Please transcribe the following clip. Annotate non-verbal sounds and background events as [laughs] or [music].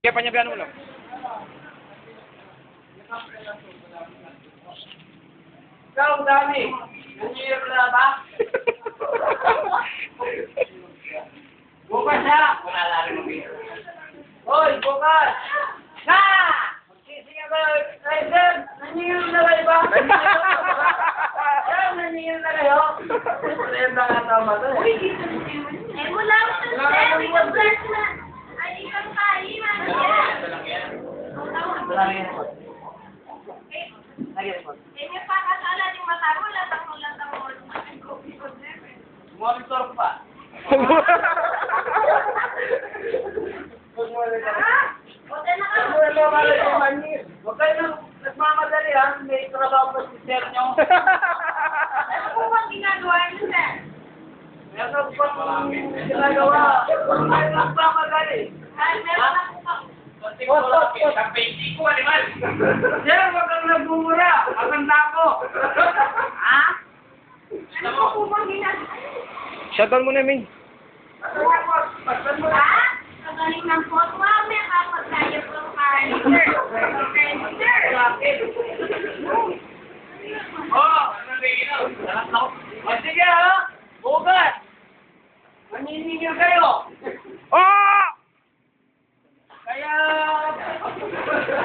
Kaya panyabihan mo lang. Ikaw, dami. Nangyayari na ba? Bukas ha! Wala lang rin mag Hoy, bukas! Na! Sige ba, Tyson? Nangyayari na ba iba? [laughs] Sir, nangyayari na kayo? Wala yung mga tama to. Uy, dito na. Eh, wala ko sa sir. May ka-flash na. Ay, ikaw tayo. Ano yan? Eh, may pakasala yung mata mo. Latang mo, latang mo. Monitor pa. Ha? O, tayo na ka. Ano na naman yung mani? Huwag kayo nang nagmamadali ha. May trabaho pa si sir nyo. Ano po bang ginagawa niyo, sir? Meron pang ginagawa. Huwag kayo nagmamadali. Ay, meron ako pa. What, what, what? Sir, wag kang nagmumura. Maganda ako. Ha? Ano po po ginagawa? Shutdown mo na, May. Ha? Kagaling ng photo. Mami, kapag tayo po kain, sir. Sir. Oh, ano na O sige ha. Bukas. Maniningil kayo.